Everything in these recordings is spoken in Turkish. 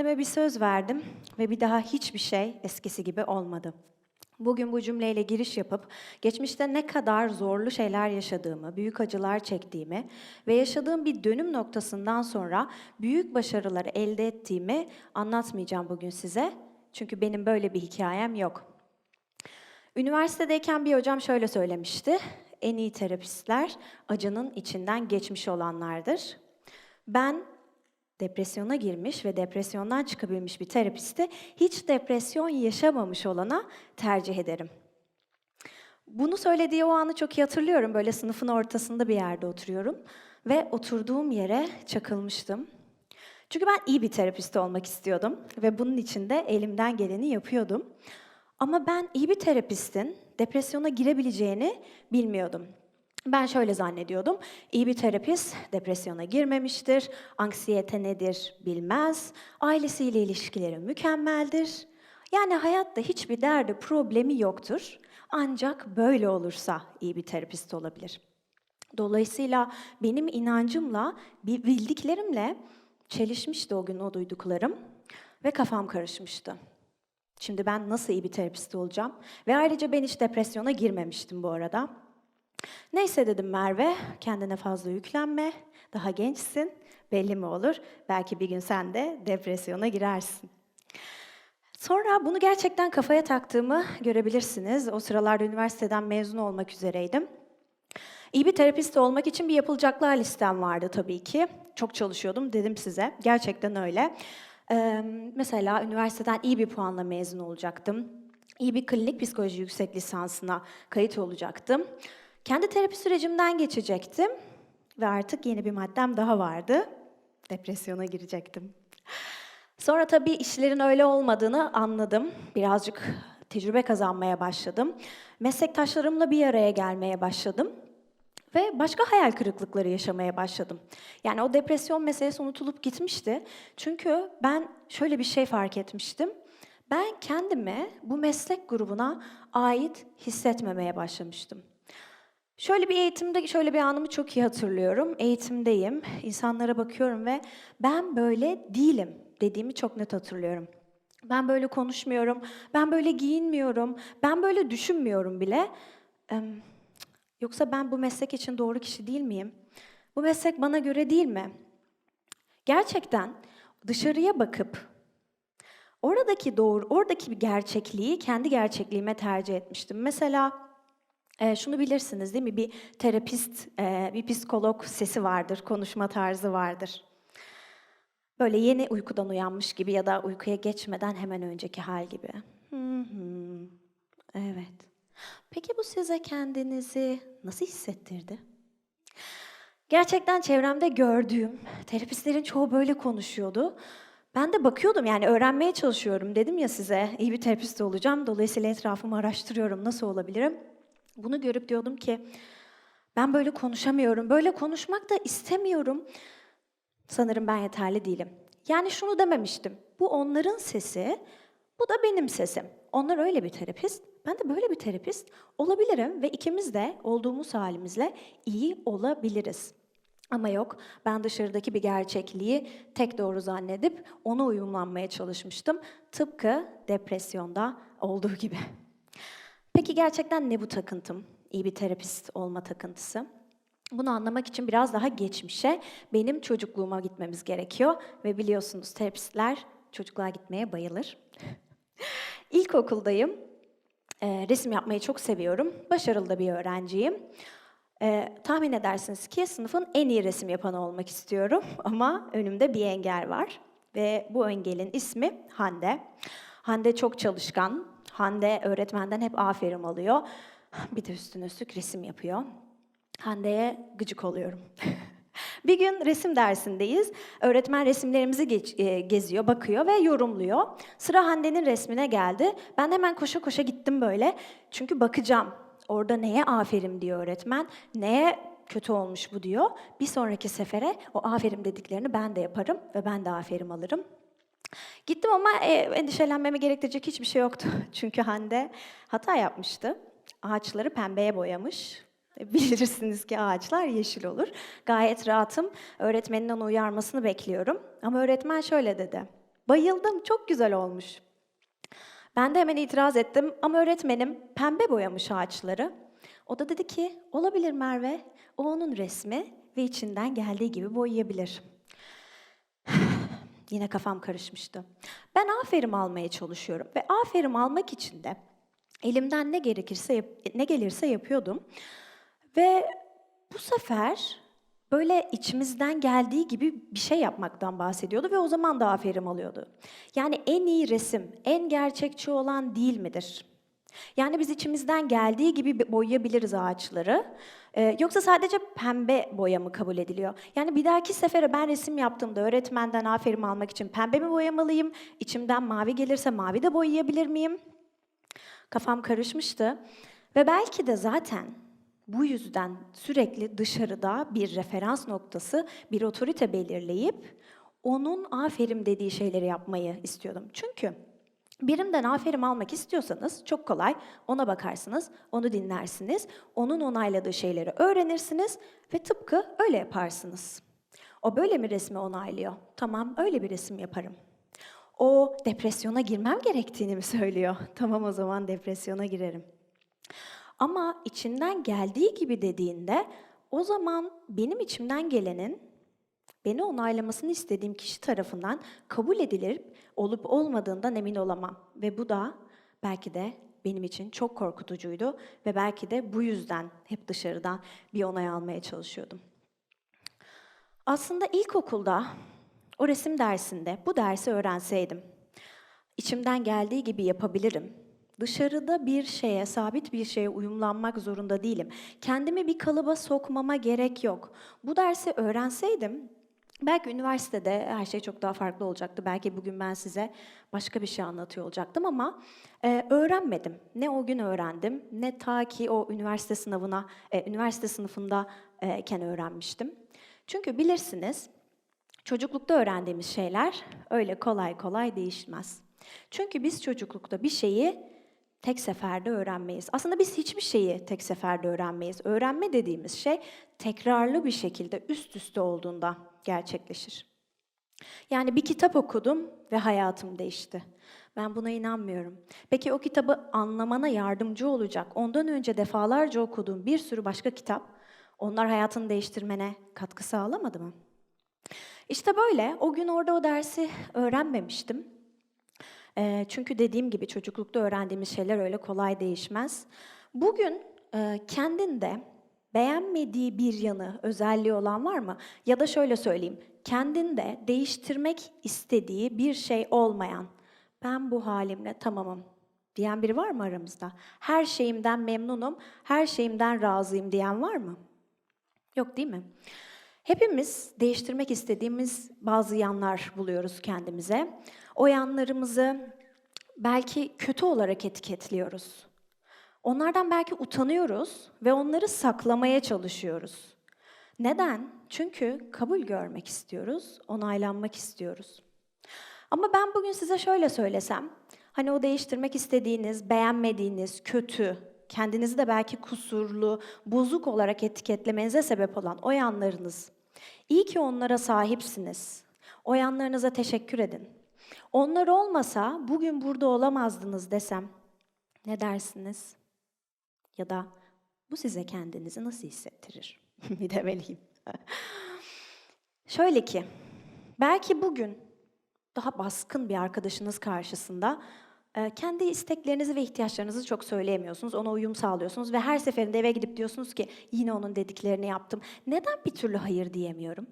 Kendime bir söz verdim ve bir daha hiçbir şey eskisi gibi olmadı. Bugün bu cümleyle giriş yapıp geçmişte ne kadar zorlu şeyler yaşadığımı, büyük acılar çektiğimi ve yaşadığım bir dönüm noktasından sonra büyük başarıları elde ettiğimi anlatmayacağım bugün size. Çünkü benim böyle bir hikayem yok. Üniversitedeyken bir hocam şöyle söylemişti. En iyi terapistler acının içinden geçmiş olanlardır. Ben depresyona girmiş ve depresyondan çıkabilmiş bir terapisti hiç depresyon yaşamamış olana tercih ederim. Bunu söylediği o anı çok iyi hatırlıyorum. Böyle sınıfın ortasında bir yerde oturuyorum ve oturduğum yere çakılmıştım. Çünkü ben iyi bir terapist olmak istiyordum ve bunun için de elimden geleni yapıyordum. Ama ben iyi bir terapistin depresyona girebileceğini bilmiyordum. Ben şöyle zannediyordum. İyi bir terapist depresyona girmemiştir. Anksiyete nedir bilmez. Ailesiyle ilişkileri mükemmeldir. Yani hayatta hiçbir derdi, problemi yoktur. Ancak böyle olursa iyi bir terapist olabilir. Dolayısıyla benim inancımla, bi- bildiklerimle çelişmişti o gün o duyduklarım ve kafam karışmıştı. Şimdi ben nasıl iyi bir terapist olacağım? Ve ayrıca ben hiç depresyona girmemiştim bu arada. Neyse dedim Merve, kendine fazla yüklenme, daha gençsin, belli mi olur? Belki bir gün sen de depresyona girersin. Sonra bunu gerçekten kafaya taktığımı görebilirsiniz. O sıralarda üniversiteden mezun olmak üzereydim. İyi bir terapist olmak için bir yapılacaklar listem vardı tabii ki. Çok çalışıyordum dedim size. Gerçekten öyle. Ee, mesela üniversiteden iyi bir puanla mezun olacaktım. İyi bir klinik psikoloji yüksek lisansına kayıt olacaktım. Kendi terapi sürecimden geçecektim ve artık yeni bir maddem daha vardı. Depresyona girecektim. Sonra tabii işlerin öyle olmadığını anladım. Birazcık tecrübe kazanmaya başladım. Meslektaşlarımla bir araya gelmeye başladım. Ve başka hayal kırıklıkları yaşamaya başladım. Yani o depresyon meselesi unutulup gitmişti. Çünkü ben şöyle bir şey fark etmiştim. Ben kendimi bu meslek grubuna ait hissetmemeye başlamıştım. Şöyle bir eğitimde şöyle bir anımı çok iyi hatırlıyorum. Eğitimdeyim, insanlara bakıyorum ve ben böyle değilim dediğimi çok net hatırlıyorum. Ben böyle konuşmuyorum, ben böyle giyinmiyorum, ben böyle düşünmüyorum bile. Em, Yoksa ben bu meslek için doğru kişi değil miyim? Bu meslek bana göre değil mi? Gerçekten dışarıya bakıp oradaki doğru, oradaki bir gerçekliği kendi gerçekliğime tercih etmiştim. Mesela e, şunu bilirsiniz değil mi? Bir terapist, e, bir psikolog sesi vardır, konuşma tarzı vardır. Böyle yeni uykudan uyanmış gibi ya da uykuya geçmeden hemen önceki hal gibi. Hı hı. Evet. Peki bu size kendinizi nasıl hissettirdi? Gerçekten çevremde gördüğüm terapistlerin çoğu böyle konuşuyordu. Ben de bakıyordum yani öğrenmeye çalışıyorum dedim ya size iyi bir terapist olacağım. Dolayısıyla etrafımı araştırıyorum nasıl olabilirim. Bunu görüp diyordum ki ben böyle konuşamıyorum. Böyle konuşmak da istemiyorum. Sanırım ben yeterli değilim. Yani şunu dememiştim. Bu onların sesi, bu da benim sesim. Onlar öyle bir terapist, ben de böyle bir terapist olabilirim ve ikimiz de olduğumuz halimizle iyi olabiliriz. Ama yok, ben dışarıdaki bir gerçekliği tek doğru zannedip ona uyumlanmaya çalışmıştım. Tıpkı depresyonda olduğu gibi. Peki gerçekten ne bu takıntım? İyi bir terapist olma takıntısı. Bunu anlamak için biraz daha geçmişe, benim çocukluğuma gitmemiz gerekiyor. Ve biliyorsunuz terapistler çocukluğa gitmeye bayılır. İlkokuldayım. Ee, resim yapmayı çok seviyorum. Başarılı da bir öğrenciyim. Ee, tahmin edersiniz ki sınıfın en iyi resim yapanı olmak istiyorum. Ama önümde bir engel var. Ve bu engelin ismi Hande. Hande çok çalışkan. Hande öğretmenden hep aferin alıyor. Bir de üstüne üstlük resim yapıyor. Hande'ye gıcık oluyorum. bir gün resim dersindeyiz. Öğretmen resimlerimizi geç- e, geziyor, bakıyor ve yorumluyor. Sıra Hande'nin resmine geldi. Ben hemen koşa koşa gittim böyle. Çünkü bakacağım. Orada neye aferin diyor öğretmen, neye kötü olmuş bu diyor. Bir sonraki sefere o aferin dediklerini ben de yaparım ve ben de aferin alırım. Gittim ama e, endişelenmeme gerektirecek hiçbir şey yoktu. Çünkü Hande hata yapmıştı. Ağaçları pembeye boyamış. E, Bilirsiniz ki ağaçlar yeşil olur. Gayet rahatım. Öğretmenin onu uyarmasını bekliyorum. Ama öğretmen şöyle dedi. Bayıldım, çok güzel olmuş. Ben de hemen itiraz ettim ama öğretmenim pembe boyamış ağaçları. O da dedi ki, olabilir Merve, o onun resmi ve içinden geldiği gibi boyayabilir. Yine kafam karışmıştı. Ben aferin almaya çalışıyorum ve aferin almak için de elimden ne gerekirse ne gelirse yapıyordum. Ve bu sefer böyle içimizden geldiği gibi bir şey yapmaktan bahsediyordu ve o zaman da aferin alıyordu. Yani en iyi resim, en gerçekçi olan değil midir? Yani biz içimizden geldiği gibi boyayabiliriz ağaçları. Ee, yoksa sadece pembe boya mı kabul ediliyor? Yani bir dahaki sefere ben resim yaptığımda öğretmenden aferin almak için pembe mi boyamalıyım? İçimden mavi gelirse mavi de boyayabilir miyim? Kafam karışmıştı. Ve belki de zaten bu yüzden sürekli dışarıda bir referans noktası, bir otorite belirleyip onun aferin dediği şeyleri yapmayı istiyordum. Çünkü birimden aferin almak istiyorsanız çok kolay. Ona bakarsınız, onu dinlersiniz, onun onayladığı şeyleri öğrenirsiniz ve tıpkı öyle yaparsınız. O böyle mi resmi onaylıyor? Tamam, öyle bir resim yaparım. O depresyona girmem gerektiğini mi söylüyor? Tamam o zaman depresyona girerim. Ama içinden geldiği gibi dediğinde o zaman benim içimden gelenin beni onaylamasını istediğim kişi tarafından kabul edilir olup olmadığından emin olamam. Ve bu da belki de benim için çok korkutucuydu ve belki de bu yüzden hep dışarıdan bir onay almaya çalışıyordum. Aslında ilkokulda o resim dersinde bu dersi öğrenseydim, içimden geldiği gibi yapabilirim. Dışarıda bir şeye, sabit bir şeye uyumlanmak zorunda değilim. Kendimi bir kalıba sokmama gerek yok. Bu dersi öğrenseydim, belki üniversitede her şey çok daha farklı olacaktı. Belki bugün ben size başka bir şey anlatıyor olacaktım ama e, öğrenmedim. Ne o gün öğrendim, ne ta ki o üniversite sınavına, e, üniversite sınıfındayken öğrenmiştim. Çünkü bilirsiniz, Çocuklukta öğrendiğimiz şeyler öyle kolay kolay değişmez. Çünkü biz çocuklukta bir şeyi tek seferde öğrenmeyiz. Aslında biz hiçbir şeyi tek seferde öğrenmeyiz. Öğrenme dediğimiz şey tekrarlı bir şekilde üst üste olduğunda gerçekleşir. Yani bir kitap okudum ve hayatım değişti. Ben buna inanmıyorum. Peki o kitabı anlamana yardımcı olacak, ondan önce defalarca okuduğum bir sürü başka kitap, onlar hayatını değiştirmene katkı sağlamadı mı? İşte böyle. O gün orada o dersi öğrenmemiştim. Eee, çünkü dediğim gibi çocuklukta öğrendiğimiz şeyler öyle kolay değişmez. Bugün eee, kendinde beğenmediği bir yanı, özelliği olan var mı? Ya da şöyle söyleyeyim, kendinde değiştirmek istediği bir şey olmayan, ben bu halimle tamamım diyen biri var mı aramızda? Her şeyimden memnunum, her şeyimden razıyım diyen var mı? Yok değil mi? Hepimiz değiştirmek istediğimiz bazı yanlar buluyoruz kendimize. O yanlarımızı belki kötü olarak etiketliyoruz. Onlardan belki utanıyoruz ve onları saklamaya çalışıyoruz. Neden? Çünkü kabul görmek istiyoruz, onaylanmak istiyoruz. Ama ben bugün size şöyle söylesem, hani o değiştirmek istediğiniz, beğenmediğiniz, kötü, kendinizi de belki kusurlu, bozuk olarak etiketlemenize sebep olan o yanlarınız. İyi ki onlara sahipsiniz. O yanlarınıza teşekkür edin. Onlar olmasa bugün burada olamazdınız desem ne dersiniz? Ya da bu size kendinizi nasıl hissettirir? bir demeliyim. Şöyle ki, belki bugün daha baskın bir arkadaşınız karşısında e, kendi isteklerinizi ve ihtiyaçlarınızı çok söyleyemiyorsunuz. Ona uyum sağlıyorsunuz ve her seferinde eve gidip diyorsunuz ki yine onun dediklerini yaptım. Neden bir türlü hayır diyemiyorum?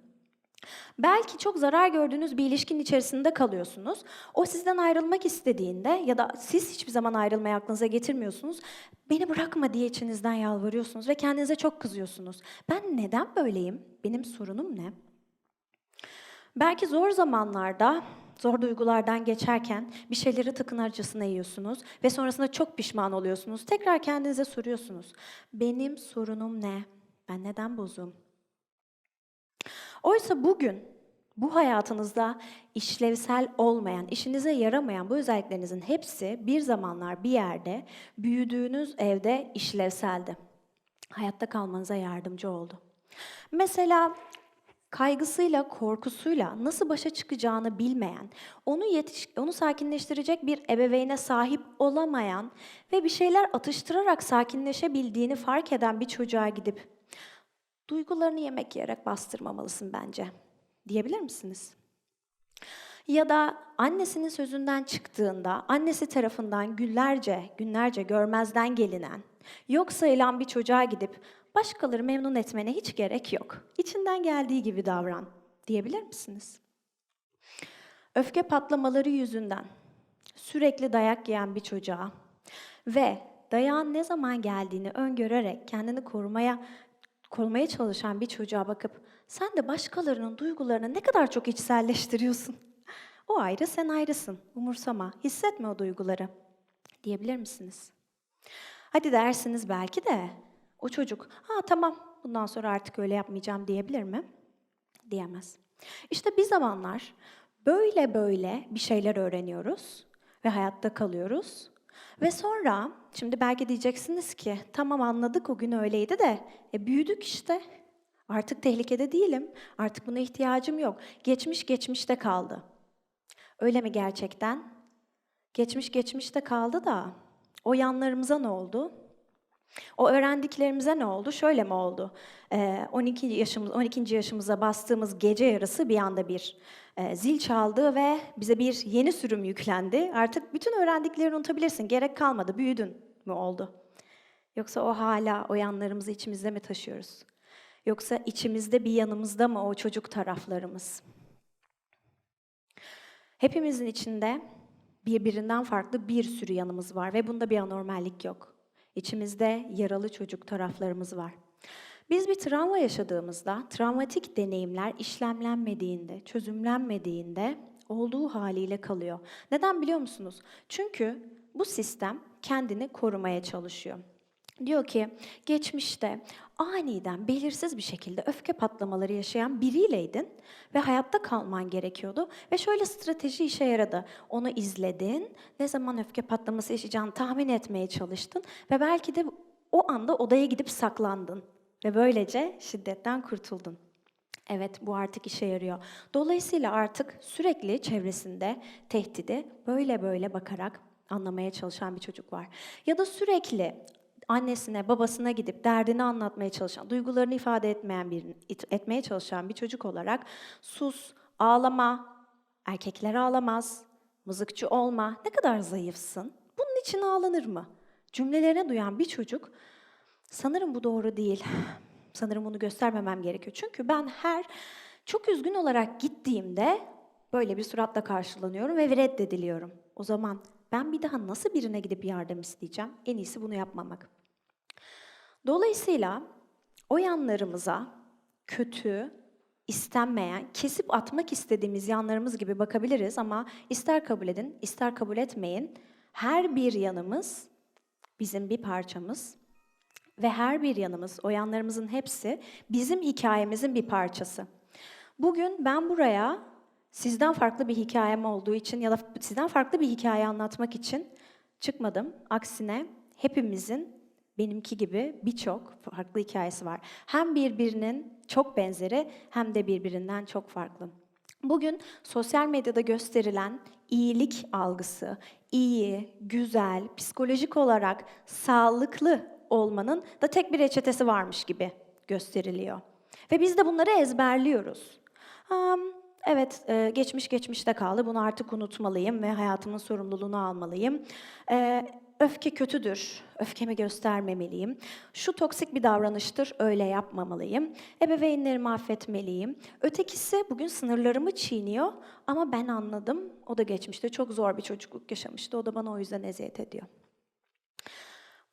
Belki çok zarar gördüğünüz bir ilişkinin içerisinde kalıyorsunuz. O sizden ayrılmak istediğinde ya da siz hiçbir zaman ayrılmayı aklınıza getirmiyorsunuz. Beni bırakma diye içinizden yalvarıyorsunuz ve kendinize çok kızıyorsunuz. Ben neden böyleyim? Benim sorunum ne? Belki zor zamanlarda, zor duygulardan geçerken bir şeyleri tıkınırcasına yiyorsunuz ve sonrasında çok pişman oluyorsunuz. Tekrar kendinize soruyorsunuz. Benim sorunum ne? Ben neden bozuğum? Oysa bugün bu hayatınızda işlevsel olmayan, işinize yaramayan bu özelliklerinizin hepsi bir zamanlar bir yerde büyüdüğünüz evde işlevseldi. Hayatta kalmanıza yardımcı oldu. Mesela kaygısıyla, korkusuyla nasıl başa çıkacağını bilmeyen, onu yetiş onu sakinleştirecek bir ebeveyne sahip olamayan ve bir şeyler atıştırarak sakinleşebildiğini fark eden bir çocuğa gidip duygularını yemek yiyerek bastırmamalısın bence diyebilir misiniz? Ya da annesinin sözünden çıktığında annesi tarafından günlerce, günlerce görmezden gelinen, yok sayılan bir çocuğa gidip başkaları memnun etmene hiç gerek yok. İçinden geldiği gibi davran diyebilir misiniz? Öfke patlamaları yüzünden sürekli dayak yiyen bir çocuğa ve dayağın ne zaman geldiğini öngörerek kendini korumaya korumaya çalışan bir çocuğa bakıp sen de başkalarının duygularını ne kadar çok içselleştiriyorsun. O ayrı, sen ayrısın. Umursama, hissetme o duyguları diyebilir misiniz? Hadi dersiniz belki de o çocuk, ha tamam bundan sonra artık öyle yapmayacağım diyebilir mi? Diyemez. İşte bir zamanlar böyle böyle bir şeyler öğreniyoruz ve hayatta kalıyoruz. Ve sonra, şimdi belki diyeceksiniz ki, tamam anladık o gün öyleydi de, e, büyüdük işte. Artık tehlikede değilim, artık buna ihtiyacım yok. Geçmiş geçmişte kaldı. Öyle mi gerçekten? Geçmiş geçmişte kaldı da, o yanlarımıza ne oldu? O öğrendiklerimize ne oldu? Şöyle mi oldu? Ee, 12 yaşımız 12. yaşımıza bastığımız gece yarısı bir anda bir e, zil çaldı ve bize bir yeni sürüm yüklendi. Artık bütün öğrendiklerini unutabilirsin. Gerek kalmadı. Büyüdün mü oldu? Yoksa o hala o yanlarımızı içimizde mi taşıyoruz? Yoksa içimizde bir yanımızda mı o çocuk taraflarımız? Hepimizin içinde birbirinden farklı bir sürü yanımız var ve bunda bir anormallik yok. İçimizde yaralı çocuk taraflarımız var. Biz bir travma yaşadığımızda, travmatik deneyimler işlemlenmediğinde, çözümlenmediğinde olduğu haliyle kalıyor. Neden biliyor musunuz? Çünkü bu sistem kendini korumaya çalışıyor. Diyor ki geçmişte aniden belirsiz bir şekilde öfke patlamaları yaşayan biriyleydin ve hayatta kalman gerekiyordu ve şöyle strateji işe yaradı. Onu izledin, ne zaman öfke patlaması yaşayacağını tahmin etmeye çalıştın ve belki de o anda odaya gidip saklandın ve böylece şiddetten kurtuldun. Evet bu artık işe yarıyor. Dolayısıyla artık sürekli çevresinde tehdidi böyle böyle bakarak anlamaya çalışan bir çocuk var. Ya da sürekli annesine, babasına gidip derdini anlatmaya çalışan, duygularını ifade etmeyen bir etmeye çalışan bir çocuk olarak sus, ağlama, erkekler ağlamaz, mızıkçı olma, ne kadar zayıfsın. Bunun için ağlanır mı? Cümlelerine duyan bir çocuk sanırım bu doğru değil. Sanırım bunu göstermemem gerekiyor. Çünkü ben her çok üzgün olarak gittiğimde böyle bir suratla karşılanıyorum ve reddediliyorum. O zaman ben bir daha nasıl birine gidip yardım isteyeceğim? En iyisi bunu yapmamak. Dolayısıyla o yanlarımıza kötü, istenmeyen, kesip atmak istediğimiz yanlarımız gibi bakabiliriz ama ister kabul edin, ister kabul etmeyin. Her bir yanımız bizim bir parçamız ve her bir yanımız, o yanlarımızın hepsi bizim hikayemizin bir parçası. Bugün ben buraya sizden farklı bir hikayem olduğu için ya da sizden farklı bir hikaye anlatmak için çıkmadım. Aksine hepimizin benimki gibi birçok farklı hikayesi var. Hem birbirinin çok benzeri hem de birbirinden çok farklı. Bugün sosyal medyada gösterilen iyilik algısı, iyi, güzel, psikolojik olarak sağlıklı olmanın da tek bir reçetesi varmış gibi gösteriliyor. Ve biz de bunları ezberliyoruz. Um, evet, e, geçmiş geçmişte kaldı. Bunu artık unutmalıyım ve hayatımın sorumluluğunu almalıyım. E, öfke kötüdür, öfkemi göstermemeliyim. Şu toksik bir davranıştır, öyle yapmamalıyım. Ebeveynlerimi affetmeliyim. Ötekisi bugün sınırlarımı çiğniyor ama ben anladım. O da geçmişte çok zor bir çocukluk yaşamıştı. O da bana o yüzden eziyet ediyor.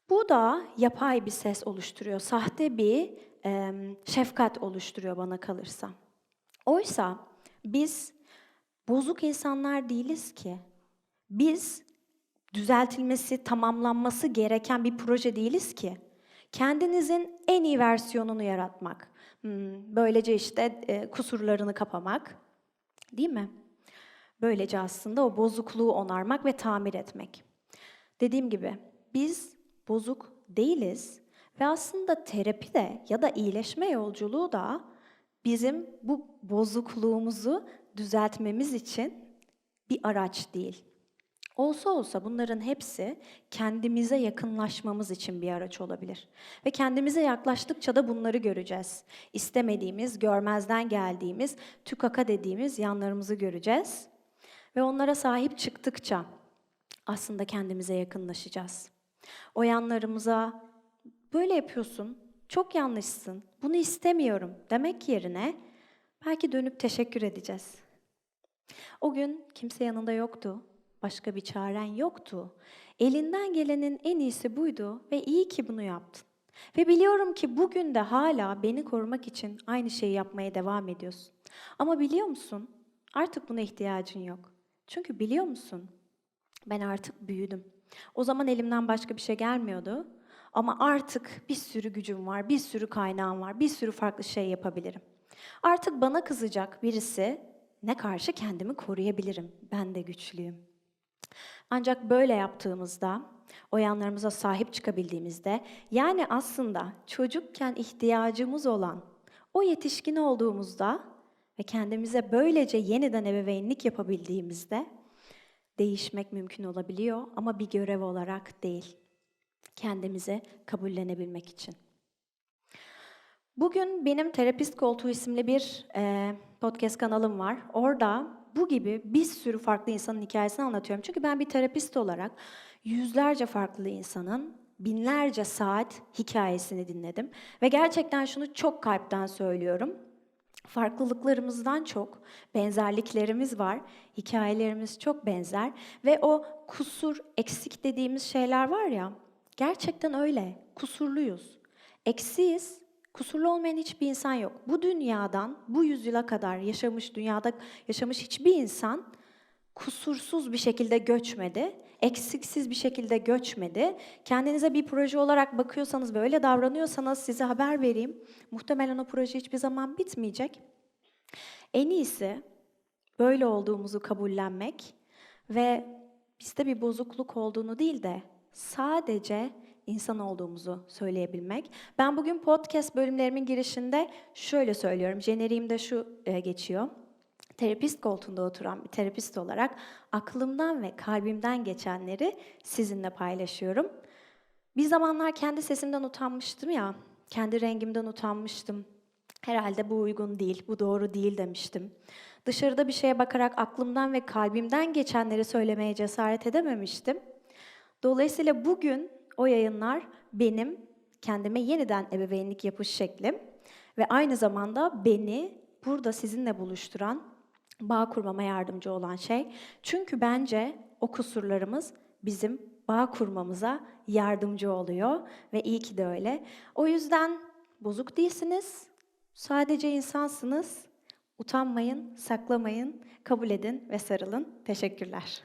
Bu da yapay bir ses oluşturuyor. Sahte bir e, şefkat oluşturuyor bana kalırsa. Oysa biz bozuk insanlar değiliz ki. Biz düzeltilmesi, tamamlanması gereken bir proje değiliz ki. Kendinizin en iyi versiyonunu yaratmak. Hmm, böylece işte e, kusurlarını kapamak. Değil mi? Böylece aslında o bozukluğu onarmak ve tamir etmek. Dediğim gibi biz bozuk değiliz ve aslında terapi de ya da iyileşme yolculuğu da bizim bu bozukluğumuzu düzeltmemiz için bir araç değil. Olsa olsa bunların hepsi kendimize yakınlaşmamız için bir araç olabilir. Ve kendimize yaklaştıkça da bunları göreceğiz. İstemediğimiz, görmezden geldiğimiz, tükaka dediğimiz yanlarımızı göreceğiz. Ve onlara sahip çıktıkça aslında kendimize yakınlaşacağız. O yanlarımıza böyle yapıyorsun, çok yanlışsın, bunu istemiyorum demek yerine belki dönüp teşekkür edeceğiz. O gün kimse yanında yoktu. Başka bir çaren yoktu. Elinden gelenin en iyisi buydu ve iyi ki bunu yaptın. Ve biliyorum ki bugün de hala beni korumak için aynı şeyi yapmaya devam ediyorsun. Ama biliyor musun? Artık buna ihtiyacın yok. Çünkü biliyor musun? Ben artık büyüdüm. O zaman elimden başka bir şey gelmiyordu. Ama artık bir sürü gücüm var, bir sürü kaynağım var, bir sürü farklı şey yapabilirim. Artık bana kızacak birisi ne karşı kendimi koruyabilirim. Ben de güçlüyüm. Ancak böyle yaptığımızda, o yanlarımıza sahip çıkabildiğimizde, yani aslında çocukken ihtiyacımız olan o yetişkin olduğumuzda ve kendimize böylece yeniden ebeveynlik yapabildiğimizde değişmek mümkün olabiliyor ama bir görev olarak değil. Kendimize kabullenebilmek için. Bugün benim Terapist Koltuğu isimli bir e, podcast kanalım var. Orada bu gibi bir sürü farklı insanın hikayesini anlatıyorum. Çünkü ben bir terapist olarak yüzlerce farklı insanın binlerce saat hikayesini dinledim. Ve gerçekten şunu çok kalpten söylüyorum. Farklılıklarımızdan çok benzerliklerimiz var. Hikayelerimiz çok benzer ve o kusur, eksik dediğimiz şeyler var ya, gerçekten öyle. Kusurluyuz. Eksiyiz Kusurlu olmayan hiçbir insan yok. Bu dünyadan, bu yüzyıla kadar yaşamış, dünyada yaşamış hiçbir insan kusursuz bir şekilde göçmedi, eksiksiz bir şekilde göçmedi. Kendinize bir proje olarak bakıyorsanız ve öyle davranıyorsanız size haber vereyim. Muhtemelen o proje hiçbir zaman bitmeyecek. En iyisi böyle olduğumuzu kabullenmek ve bizde bir bozukluk olduğunu değil de sadece insan olduğumuzu söyleyebilmek. Ben bugün podcast bölümlerimin girişinde şöyle söylüyorum. Jeneriğimde şu e, geçiyor. Terapist koltuğunda oturan bir terapist olarak aklımdan ve kalbimden geçenleri sizinle paylaşıyorum. Bir zamanlar kendi sesimden utanmıştım ya, kendi rengimden utanmıştım. Herhalde bu uygun değil, bu doğru değil demiştim. Dışarıda bir şeye bakarak aklımdan ve kalbimden geçenleri söylemeye cesaret edememiştim. Dolayısıyla bugün o yayınlar benim kendime yeniden ebeveynlik yapış şeklim ve aynı zamanda beni burada sizinle buluşturan, bağ kurmama yardımcı olan şey. Çünkü bence o kusurlarımız bizim bağ kurmamıza yardımcı oluyor ve iyi ki de öyle. O yüzden bozuk değilsiniz, sadece insansınız. Utanmayın, saklamayın, kabul edin ve sarılın. Teşekkürler.